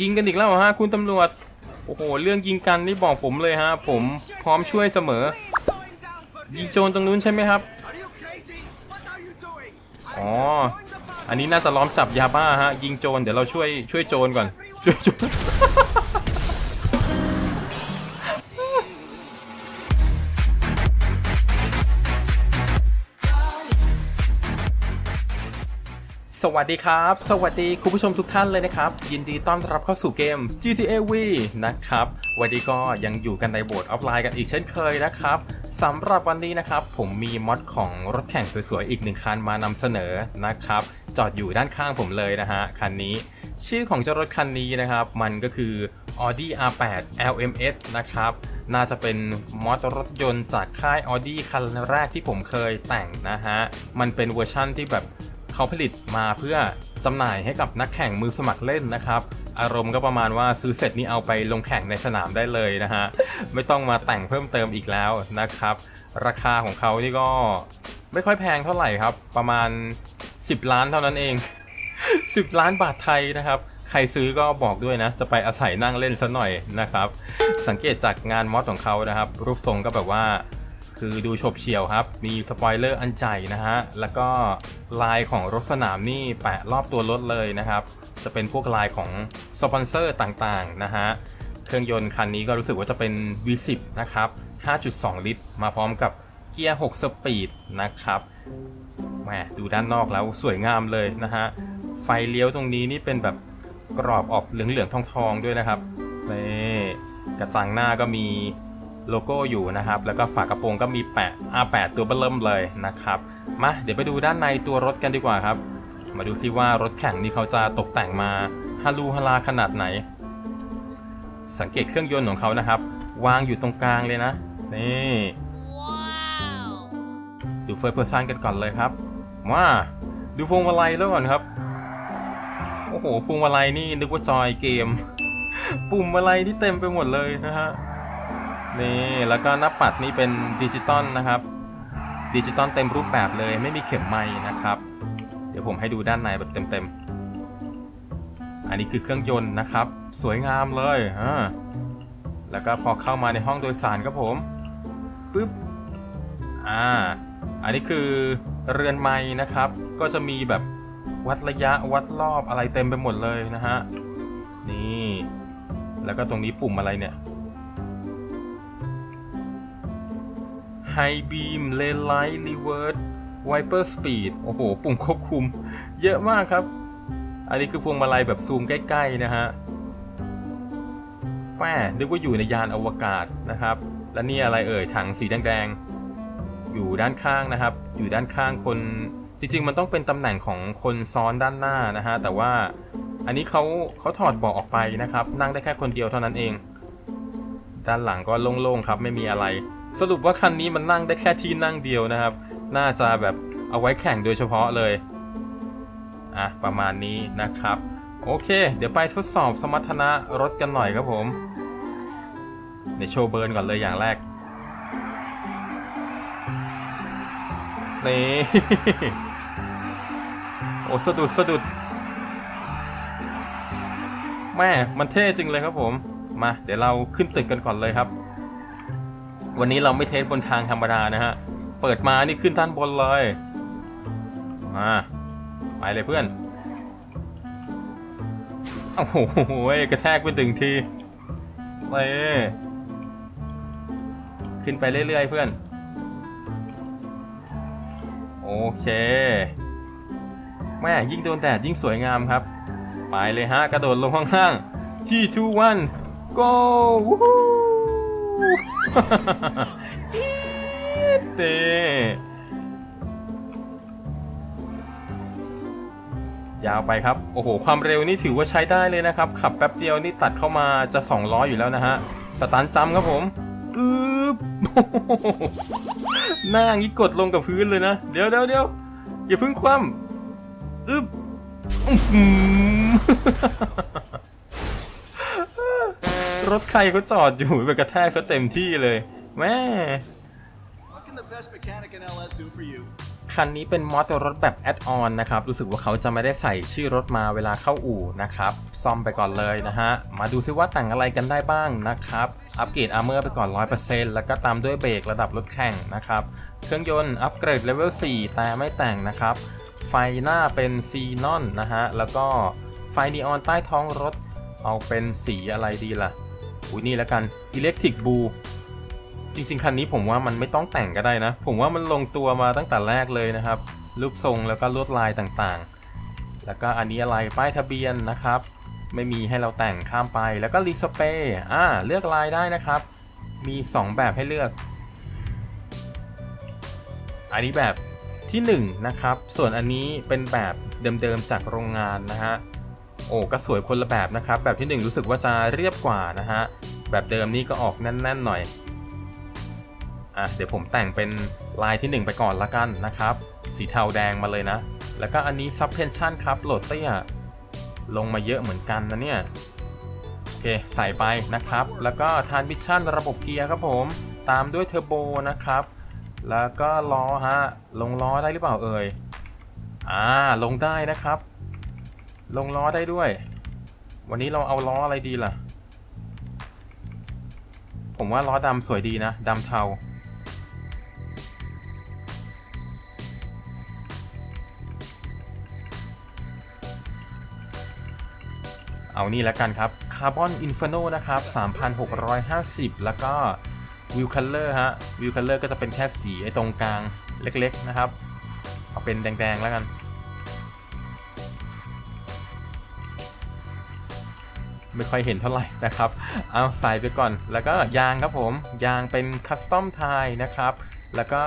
ยิงกันอีกแล้วฮะคุณตำรวจ โอ้โห เรื่องยิงกันนี่บอกผมเลยฮะ ผมพร้อมช่วยเสมอ ยิงโจรตรงนู้นใช่ไหมครับ อ๋อ อันนี้น่าจะล้อมจับยาบ้าฮะ ยิงโจร เดี๋ยวเราช่วยช่วยโจรก่อน ช่วยโจร สวัสดีครับ สวัสดีคุณผู้ชมทุกท่านเลยนะครับ ยินดีต้อนรับเข้าสู่เกม GTA V นะครับ วันนี้ก็ยังอยู่กันในโบสถ์ออฟไลน์กันอีกเช่นเคยนะครับสำหรับวันนี้นะครับ ผมมีมอดของรถแข่งสวยๆ อีกหนึ่งคันมานำเสนอนะครับ จอดอยู่ด้านข้างผมเลยนะฮะ คันนี้ ชื่อของเจ้ารถคันนี้นะครับ มันก็คือ Audi R8 LMS นะครับน่าจะเป็นมอดรถยนต์จากค่าย Audi คันแรกที่ผมเคยแต่งนะฮะ มันเป็นเวอร์ชั่นที่แบบ เขาผลิตมาเพื่อจำหน่ายให้กับนักแข่งมือสมัครเล่นนะครับ อารมณ์ก็ประมาณว่าซื้อเสร็จนี่เอาไปลงแข่งในสนามได้เลยนะฮะ ไม่ต้องมาแต่งเพิ่มเติมอีกแล้วนะครับ ราคาของเขานี่ก็ไม่ค่อยแพงเท่าไหร่ครับ ประมาณ 10 ล้านเท่านั้นเอง 10 ล้านบาทไทยนะครับ ใครซื้อก็บอกด้วยนะ จะไปอาศัยนั่งเล่นซะหน่อยนะครับ สังเกตจากงานมอสของเขานะครับ รูปทรงก็แบบว่า คือดูฉบเฉี่ยวครับ มีสปอยเลอร์อันใหญ่นะฮะ แล้วก็ลายของรถสนามนี่แปะรอบตัวรถเลยนะครับ จะเป็นพวกลายของสปอนเซอร์ต่างๆนะฮะ เครื่องยนต์คันนี้ก็รู้สึกว่าจะเป็น V10 นะครับ 5.2 ลิตร มาพร้อมกับเกียร์ 6 สปีดนะครับแหมดูด้านนอกแล้วสวยงามเลยนะฮะ ไฟเลี้ยวตรงนี้นี่เป็นแบบกรอบออกเหลืองๆทองๆด้วยนะครับนี่กระจังหน้าก็มี โลโก้อยู่นะครับ แล้วก็ฝากระโปรงก็มีแปะ R8 ตัวเบิ่มเลยนะครับ มาเดี๋ยวไปดูด้านในตัวรถกันดีกว่าครับ มาดูซิว่ารถแข่งนี่เขาจะตกแต่งมาฮาลูฮาลาขนาดไหน สังเกตเครื่องยนต์ของเขานะครับ วางอยู่ตรงกลางเลยนะ นี่ดูเฟิร์สเพอร์ซันกันก่อนเลยครับว่าดูพวงมาลัยแล้วก่อนครับ โอ้โหพวงมาลัยนี่นึกว่าจอยเกม ปุ่มอะไรที่เต็มไปหมดเลยนะฮะ นี่แล้วก็หน้าปัดนี่เป็นดิจิตอลนะครับ ดิจิตอลเต็มรูปแบบเลยไม่มีเข็มไม้นะครับ เดี๋ยวผมให้ดูด้านในแบบเต็มๆ อันนี้คือเครื่องยนต์นะครับ สวยงามเลยอ่าแล้วก็พอเข้ามาในห้องโดยสารครับผมปึ๊บอ่าอันนี้คือเรือนไม้นะครับ ก็จะมีแบบวัดระยะวัดรอบอะไรเต็มไปหมดเลยนะฮะนี่ แล้วก็ตรงนี้ปุ่มอะไรเนี่ย High Beam Lane Light Reverse Wiper Speed โอ้โห ปุ่มควบคุม เยอะมากครับ อันนี้คือพวงมาลัยแบบซูมใกล้ ๆ นะฮะแม่นึกว่าอยู่ในยานอวกาศนะครับ และนี่อะไรเอ่ย ถังสีแดงๆ อยู่ด้านข้างนะครับ อยู่ด้านข้างคน จริงๆ มันต้องเป็นตำแหน่งของคนซ้อนด้านหน้านะฮะ แต่ว่าอันนี้เขาเขาถอดเบาะออกไปนะครับ นั่งได้แค่คนเดียวเท่านั้นเอง ด้านหลังก็โล่งๆ ครับ ไม่มีอะไร สรุปว่าคันนี้มันนั่งได้แค่ที่นั่งเดียวนะครับ น่าจะแบบเอาไว้แข่งโดยเฉพาะเลย อะ ประมาณนี้นะครับ โอเค เดี๋ยวไปทดสอบสมรรถนะรถกันหน่อยครับผมในโชว์เบิร์นก่อนเลยอย่างแรกนี่โอ้สะดุดสะดุดแม่มันเท่จริงเลยครับผม มา เดี๋ยวเราขึ้นตึกกันก่อนเลยครับ วันนี้เราไม่เทสบนทางธรรมดานะฮะ เปิดมานี่ขึ้นด้านบนเลย มาไปเลยเพื่อน โอ้โหกระแทกไปถึงทีไปขึ้นไปเรื่อยๆเพื่อน โอเคแม่ยิ่งโดนแดดยิ่งสวยงามครับ ไปเลยฮะ กระโดดลงข้างล่าง G2 1 go วู้ฮู้ เต้ยาวไปครับ โอ้โห ความเร็วนี่ถือว่าใช้ได้เลยนะครับ ขับแป๊บเดียวนี่ตัดเข้ามาจะ 200 อยู่แล้วนะฮะ สตันจัมครับผมอึ๊บหน้างี้กดลงกับพื้นเลยนะ เดี๋ยวเดี๋ยวเดี๋ยวอย่าพิ่งคว่ำอึ๊บ รถใครเขาจอดอยู่ไปกระแทกเขาเต็มที่เลยแม่ What can the best mechanic in LS do for you? คคันนี้เป็นมอเตอร์รถแบบแอดออนนะครับ รู้สึกว่าเขาจะไม่ได้ใส่ชื่อรถมาเวลาเข้าอู่นะครับ ซ่อมไปก่อนเลยนะฮะ มาดูซิว่าแต่งอะไรกันได้บ้างนะครับ อัปเกรดอาร์เมอร์ไปก่อน 100%แล้วก็ตามด้วยเบรกระดับรถแข่งนะครับ เครื่องยนต์อัปเกรดเลเวล 4 แต่ไม่แต่งนะครับ ไฟหน้าเป็นซีนอนนะฮะ แล้วก็ไฟนีออนใต้ท้องรถเอาเป็นสีอะไรดีล่ะ อุ้ยนี่แล้วกัน Electric Blue จริง ๆ คันนี้ผมว่ามันไม่ต้องแต่งก็ได้นะ ผมว่ามันลงตัวมาตั้งแต่แรกเลยนะครับ รูปทรงแล้วก็ลวดลายต่างๆ แล้วก็อันนี้อะไรป้ายทะเบียนนะครับ ไม่มีให้เราแต่งข้ามไปแล้วก็รีสเปย์อ่าเลือกลายได้นะครับ มี 2 แบบให้เลือก อันนี้แบบที่ 1 นะครับ ส่วนอันนี้เป็นแบบเดิมๆจากโรงงานนะฮะ โอ้ก็สวยคนละแบบนะครับ แบบที่ 1 รู้สึกว่าจะเรียบกว่านะฮะ แบบเดิมนี่ก็ออกแน่น ๆ หน่อย อะ เดี๋ยวผมแต่งเป็นลายที่ 1 ไปก่อนละกันนะครับ สีเทาแดงมาเลยนะ แล้วก็อันนี้ suspension ครับโหลดเตี้ยลงมาเยอะเหมือนกันนะเนี่ย โอเค ใส่ไปนะครับ แล้วก็ transmission ระบบเกียร์ครับผม ตามด้วยเทอร์โบนะครับ แล้วก็ล้อฮะ ลงล้อได้หรือเปล่าเอ่ย อ่า ลงได้นะครับ ลงล้อได้ด้วย วันนี้เราเอาล้ออะไรดีล่ะ ผมว่าล้อดำสวยดีนะดำเทา เอานี่แล้วกันครับ Carbon Inferno นะครับ 3,650 แล้วก็ View Color ฮะ View Color ก็จะเป็นแค่สีไอ้ตรงกลางเล็กๆนะครับ เอาเป็นแดงๆแล้วกัน ไม่ค่อยเห็นเท่าไหร่นะครับ เอาใส่ไปก่อน แล้วก็ยางครับผม ยางเป็นคัสตอมไทยนะครับ แล้วก็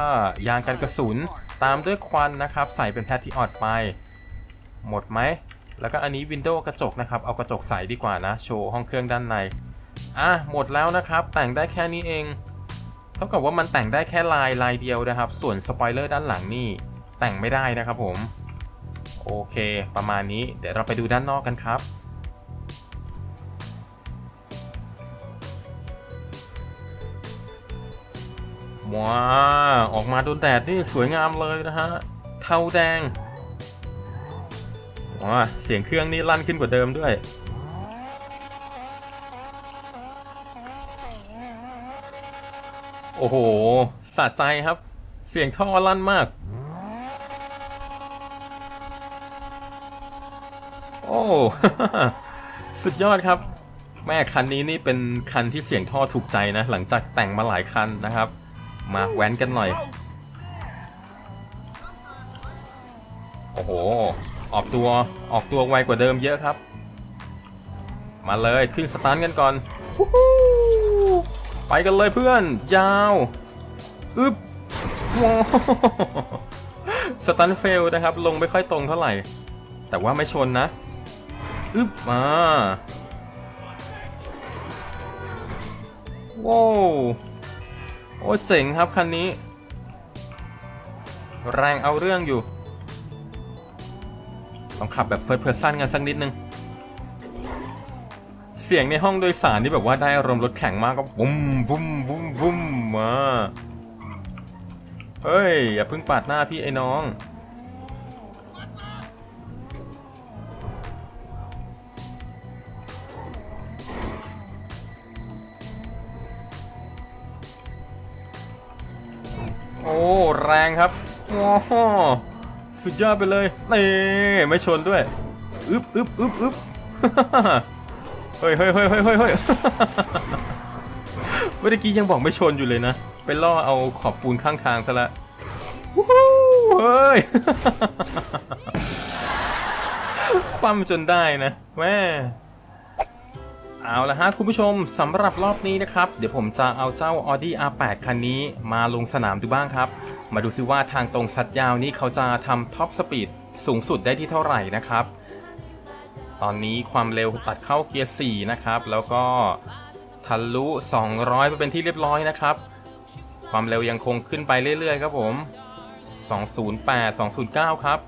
ยางกันกระสุนตามด้วยควันนะครับ ใส่เป็นแพทที่ออดไป หมดไหม แล้วก็อันนี้วินโดว์กระจกนะครับ เอากระจกใส่ดีกว่านะ โชว์ห้องเครื่องด้านใน อะ หมดแล้วนะครับ แต่งได้แค่นี้เอง เท่ากับว่ามันแต่งได้แค่ลายลายเดียวนะครับ ส่วนสปอยเลอร์ด้านหลังนี่แต่งไม่ได้นะครับผม โอเค ประมาณนี้ เดี๋ยวเราไปดูด้านนอกกันครับ ว้าออกมาโดนแดดนี่สวยงามเลยนะฮะ เทาแดงว้าเสียงเครื่องนี่ลั่นขึ้นกว่าเดิมด้วย โอ้โหสะใจครับ เสียงท่อลั่นมาก โอ้สุดยอดครับ แม่คันนี้นี่เป็นคันที่เสียงท่อถูกใจนะ หลังจากแต่งมาหลายคันนะครับ มาแว้นกันหน่อย โอ้โห ออกตัวออกตัวไวกว่าเดิมเยอะครับ มาเลยขึ้นสตาร์ทกันก่อนวู้ฮู้ไปกันเลยเพื่อน ยาวอึ๊บว้าวสตันเฟลนะครับ ลงไม่ค่อยตรงเท่าไหร่ แต่ว่าไม่ชนนะอึ๊บมาว้าว โอ้เจ๋งครับคันนี้ แรงเอาเรื่องอยู่ ต้องขับแบบเฟิร์สเพรสซันกันสักนิดนึง เสียงในห้องโดยสารนี่แบบว่าได้อารมณ์รถแข่งมากก็วุ้มวุ้มวุ้มวุ้มมาเฮ้ย อย่าเพิ่งปาดหน้าพี่ไอ้น้อง โอ้แรงครับโอ้โหสุดยอดไปเลยนี่ไม่ชนด้วยอึบอึบอึบอึบเฮ้ยเฮ้ยเฮ้ยเฮ้ยเฮ้ยเมื่อกี้ยังบอกไม่ชนอยู่เลยนะไปล่อเอาขอบปูนข้างทางซะละวู้ฮู้เฮ้ยคว่ำจนได้นะแม่ เอาละฮะคุณผู้ชมสำหรับรอบนี้นะครับ เดี๋ยวผมจะเอาเจ้า Audi R8 คันนี้มาลงสนามดูบ้างครับ มาดูซิว่าทางตรงสัดยาวนี้เขาจะทำท็อปสปีดสูงสุดได้ที่เท่าไหร่นะครับ ตอนนี้ความเร็วตัดเข้าเกียร์4นะครับ แล้วก็ทะลุ 200 ไปเป็นที่เรียบร้อยนะครับ ความเร็วยังคงขึ้นไปเรื่อยๆ ครับผม 208 209 ครับ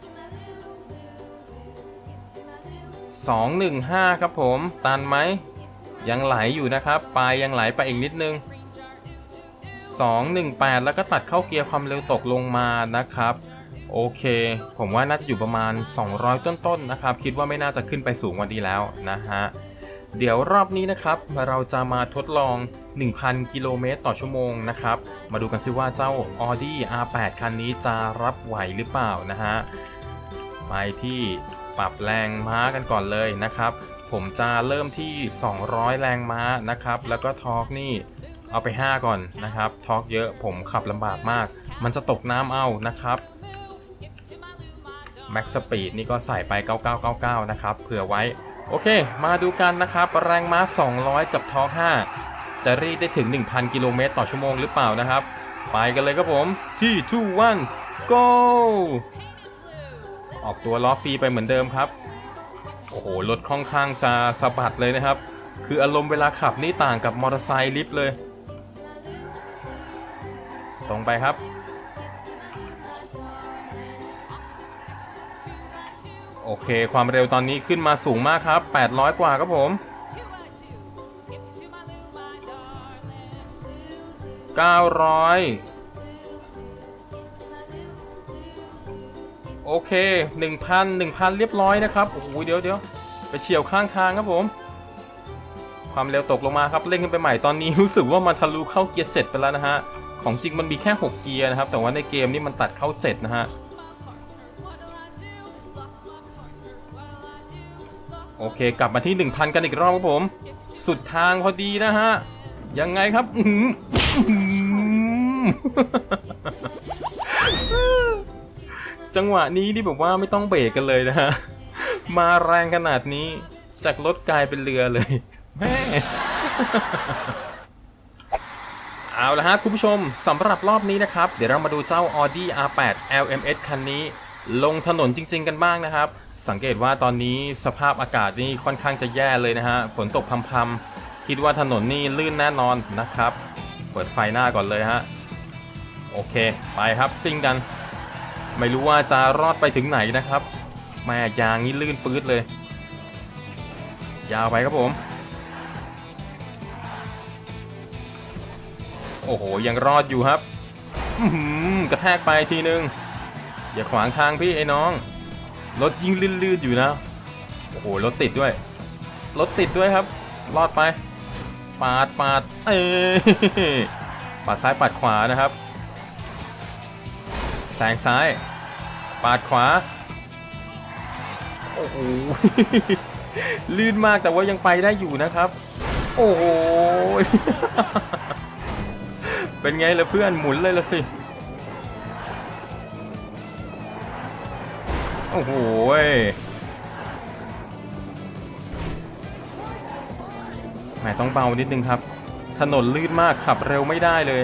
215 ครับผม ตันไหม ยังไหลอยู่นะครับ ปลายยังไหลไปอีกนิดนึง 218 แล้วก็ตัดเข้าเกียร์ความเร็วตกลงมานะครับ โอเค ผมว่าน่าจะอยู่ประมาณ 200 ต้นๆนะครับ คิดว่าไม่น่าจะขึ้นไปสูงกว่านี้แล้วนะฮะ เดี๋ยวรอบนี้นะครับ เราจะมาทดลอง 1,000 กิโลเมตรต่อชั่วโมงนะครับ มาดูกันซิว่าเจ้า Audi R8 คันนี้จะรับไหวหรือเปล่านะฮะ ไปที่ปรับแรงม้ากันก่อนเลยนะครับ ผมจะเริ่มที่ 200 แรงม้านะครับ แล้วก็ทอร์กนี่เอาไป 5 ก่อนนะครับ ทอร์กเยอะผมขับลำบากมาก มันจะตกน้ำเอานะครับแม็กสปีดนี่ก็ใส่ไป 9999 นะครับ เผื่อไว้ โอเค มาดูกันนะครับ แรงม้า 200 กับทอร์ก5 จะรีดได้ถึง 1,000 กิโลเมตรต่อชั่วโมงหรือเปล่านะครับ ไปกันเลยครับผม ที่2 1 go ออกตัวล้อฟรีไปเหมือนเดิมครับ โอ้โหรถค่อนข้างจะสะบัดเลยนะครับ คืออารมณ์เวลาขับนี่ต่างกับมอเตอร์ไซค์ลิฟต์เลย ตรงไปครับ โอเคความเร็วตอนนี้ขึ้นมาสูงมากครับ 800 กว่าครับผม900 โอเค1,000 1,000เรียบร้อยนะครับ โอ้โห เดี๋ยวเดี๋ยวไปเฉียวข้างทางครับผม ความเร็วตกลงมาครับ เร่งขึ้นไปใหม่ตอนนี้ รู้สึกว่ามันทะลุเข้าเกียร์7ไปแล้วนะฮะ ของจริงมันมีแค่ 6 เกียร์นะครับ แต่ว่าในเกมนี่มันตัดเข้า 7 นะฮะ โอเค กลับมาที่ 1,000 กันอีกรอบครับผม สุดทางพอดีนะฮะ ยังไงครับ อื้อหืออื้อหือ จังหวะนี้นี่แบบว่าไม่ต้องเบรกกันเลยนะฮะ มาแรงขนาดนี้ จากรถกลายเป็นเรือเลยแม่เอาละฮะคุณผู้ชมสำหรับรอบนี้นะครับ เดี๋ยวเรามาดูเจ้า Audi R8 LMS คันนี้ ลงถนนจริง ๆ กันบ้างนะครับ สังเกตว่าตอนนี้สภาพอากาศนี่ค่อนข้างจะแย่เลยนะฮะ ฝนตกพรำๆคิดว่าถนนนี่ลื่นแน่นอนนะครับ เปิดไฟหน้าก่อนเลยฮะ โอเค ไปครับซิ่งกัน ไม่รู้ว่าจะรอดไปถึงไหนนะครับแม่ยางนี่ลื่นปื๊ดเลย ยาวไปครับผม โอ้โห ยังรอดอยู่ครับกระแทกไปทีนึง อย่าขวางทางพี่ไอ้น้อง รถยิ่งลื่นๆอยู่นะ โอ้โห รถติดด้วย รถติดด้วยครับ รอดไป ปาดปาด เอ้ปาดซ้ายปาดขวานะครับ แซงซ้าย ปาดขวา โอ้โห ลื่นมากแต่ว่ายังไปได้อยู่นะครับ โอ้โห เป็นไงล่ะเพื่อนหมุนเลยล่ะสิ โอ้โหแหมต้องเบานิดนึงครับ ถนนลื่นมากขับเร็วไม่ได้เลย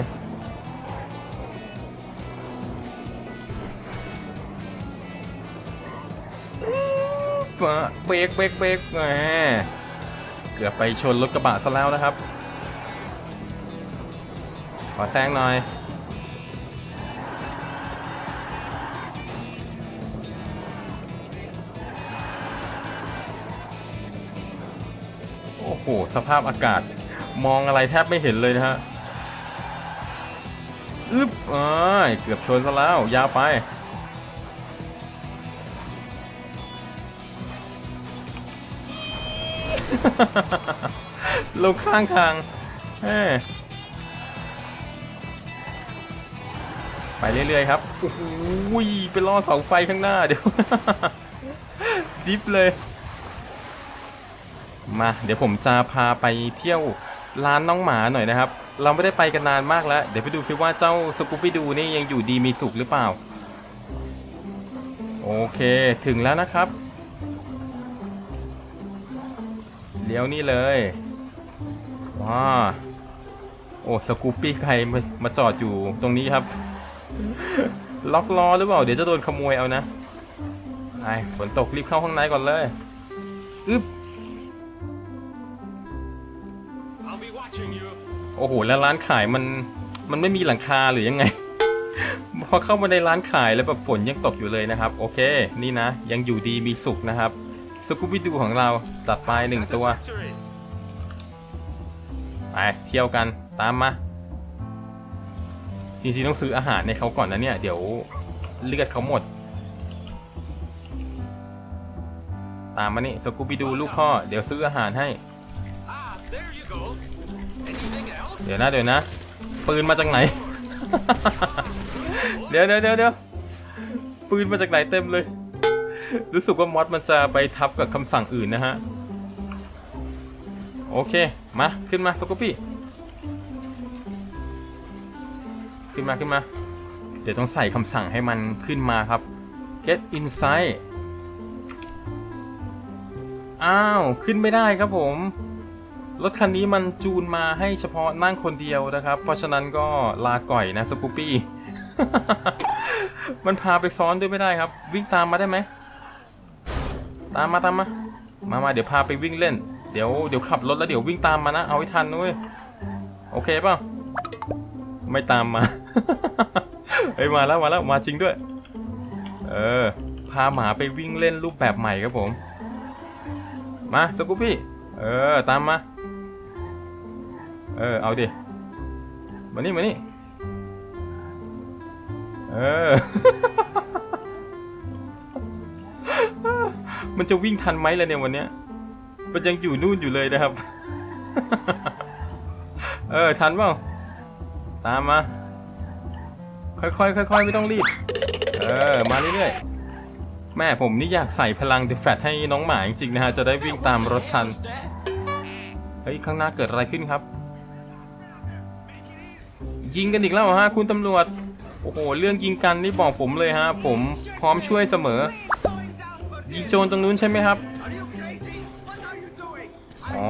เบรกเบรกเบรกแหมเกือบไปชนรถกระบะซะแล้วนะครับ ขอแซงหน่อย โอ้โห สภาพอากาศมองอะไรแทบไม่เห็นเลยนะฮะ อึ๊บอ้ายเกือบชนซะแล้ว ยาวไป ลงข้างทางไปเรื่อยๆครับโอ้โหไปล่อเสาไฟข้างหน้าเดี๋ยว ดิฟเลย มา เดี๋ยวผมจะพาไปเที่ยวร้านน้องหมาหน่อยนะครับ เราไม่ได้ไปกันนานมากแล้ว เดี๋ยวไปดูซิว่าเจ้าสกูปปี้ดูนี่ยังอยู่ดีมีสุขหรือเปล่า โอเค ถึงแล้วนะครับ เลี้ยวนี่เลยว้าโอ้สกูปปี้ใครมามาจอดอยู่ตรงนี้ครับ ล็อกล้อหรือเปล่า เดี๋ยวจะโดนขโมยเอานะไอฝนตกรีบเข้าข้างในก่อนเลยอึ๊บ I'll be watching you. โอ้โห แล้วร้านขายมันมันไม่มีหลังคาหรือยังไง พอเข้ามาในร้านขายแล้วแบบฝนยังตกอยู่เลยนะครับ โอเค นี่นะ ยังอยู่ดีมีสุขนะครับ สกูบิดูของเราจัดไปหนึ่งตัว ไปเที่ยวกันตามมาจริงๆต้องซื้ออาหารในเขาก่อนนะเนี่ย เดี๋ยวเลือดเขาหมด ตามมานี่สกูบิดูลูกพ่อ เดี๋ยวซื้ออาหารให้ เดี๋ยวนะเดี๋ยวนะ ปืนมาจากไหน เดี๋ยวเดี๋ยวเดี๋ยวปืนมาจากไหนเต็มเลย รู้สึกว่ามอดมันจะไปทับกับคำสั่งอื่นนะฮะ โอเค มา ขึ้นมาสกูปี้ ขึ้นมาขึ้นมา เดี๋ยวต้องใส่คำสั่งให้มันขึ้นมาครับ get inside อ้าว ขึ้นไม่ได้ครับผม รถคันนี้มันจูนมาให้เฉพาะนั่งคนเดียวนะครับ เพราะฉะนั้นก็ลาก่อยนะสกูปี้ มันพาไปซ้อนด้วยไม่ได้ครับ วิ่งตามมาได้ไหม ตามมาตามมา มามาเดี๋ยวพาไปวิ่งเล่น เดี๋ยวเดี๋ยวขับรถแล้วเดี๋ยววิ่งตามมานะ เอาให้ทันนุ้ย โอเคเปล่าไม่ตามมา เฮ้ยมาแล้วมาแล้วมาจริงด้วย เออ พาหมาไปวิ่งเล่นรูปแบบใหม่ครับผม มาสกูปี้เออตามมา เออเอาดิ มานี่มานี่ เออ มันจะวิ่งทันไหมล่ะเนี่ยวันเนี้ย มันยังอยู่นู่นอยู่เลยนะครับ เออทันเปล่า ตามมา ค่อยๆค่อยๆไม่ต้องรีบ เออ มาเรื่อยๆ แม่ผมนี่อยากใส่พลังเดอะแฟตให้น้องหมาจริงๆนะฮะ จะได้วิ่งตามรถทัน เฮ้ย ข้างหน้าเกิดอะไรขึ้นครับ ยิงกันอีกแล้วฮะคุณตำรวจ โอ้โห เรื่องยิงกันนี่บอกผมเลยฮะ ผมพร้อมช่วยเสมอ ยิงโจรตรงนู้นใช่ไหมครับ อ๋อ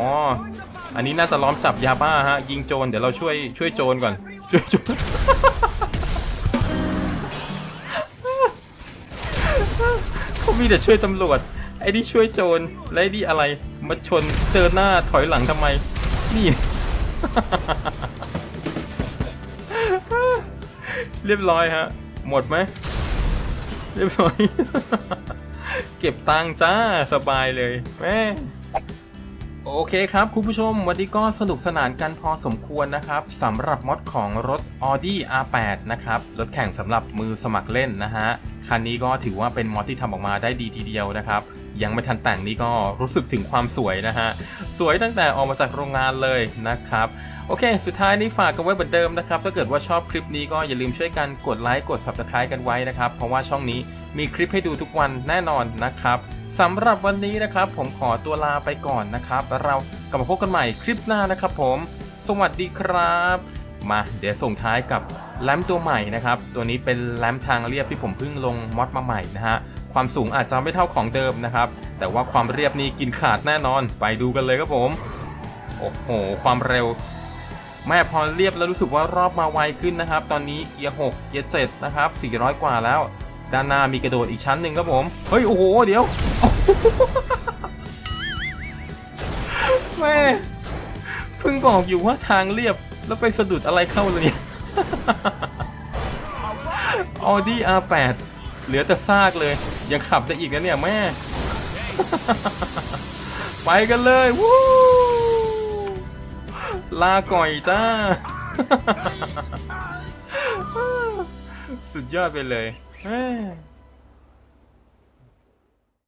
อันนี้น่าจะล้อมจับยาบ้าฮะ ยิงโจรเดี๋ยวเราช่วยช่วยโจรก่อน ช่วยโจรเขามีแต่ช่วยตำรวจ ไอ้นี่ช่วยโจร และไอ้นี่อะไร มาชนเดินหน้าถอยหลังทำไม นี่ เรียบร้อยฮะ หมดไหมเรียบร้อย เก็บตังค์จ้าสบายเลยแม่โอเคครับ คุณผู้ชมวันนี้ก็สนุกสนานกันพอสมควรนะครับสำหรับมอดของรถ Audi R8 นะครับ รถแข่งสำหรับมือสมัครเล่นนะฮะ คันนี้ก็ถือว่าเป็นมอดที่ทำออกมาได้ดีทีเดียวนะครับ ยังไม่ทันแต่งนี่ก็รู้สึกถึงความสวยนะฮะ สวยตั้งแต่ออกมาจากโรงงานเลยนะครับโอเค สุดท้ายนี้ฝากกันไว้เหมือนเดิมนะครับ ถ้าเกิดว่าชอบคลิปนี้ก็อย่าลืมช่วยกันกดไลค์ กด subscribe กันไว้นะครับ เพราะว่าช่องนี้มีคลิปให้ดูทุกวันแน่นอนนะครับสำหรับวันนี้นะครับ ผมขอตัวลาไปก่อนนะครับแล้วเรากลับมาพบกันใหม่คลิปหน้านะครับผม สวัสดีครับ มาเดี๋ยวส่งท้ายกับแรมตัวใหม่นะครับ ตัวนี้เป็นแรมทางเรียบที่ผมเพิ่งลงมอดมาใหม่นะฮะ ความสูงอาจจะไม่เท่าของเดิมนะครับ แต่ว่าความเรียบนี่กินขาดแน่นอน ไปดูกันเลยครับผม โอ้โห ความเร็ว แม่พอเรียบแล้วรู้สึกว่ารอบมาไวขึ้นนะครับ ตอนนี้เกียร์ 6 เกียร์ 7 นะครับ 400 กว่าแล้ว ด้านหน้ามีกระโดดอีกชั้นหนึ่งครับผม เฮ้ย โอ้โห เดี๋ยวแม่เพิ่งบอกอยู่ว่าทางเรียบแล้วไปสะดุดอะไรเข้าเลยเนี่ย Audi R8 เหลือแต่ซากเลย ยังขับได้อีกนะเนี่ยแม่ ไปกันเลยวู้ลาก่อยจ้า สุดยอดไปเลยแม่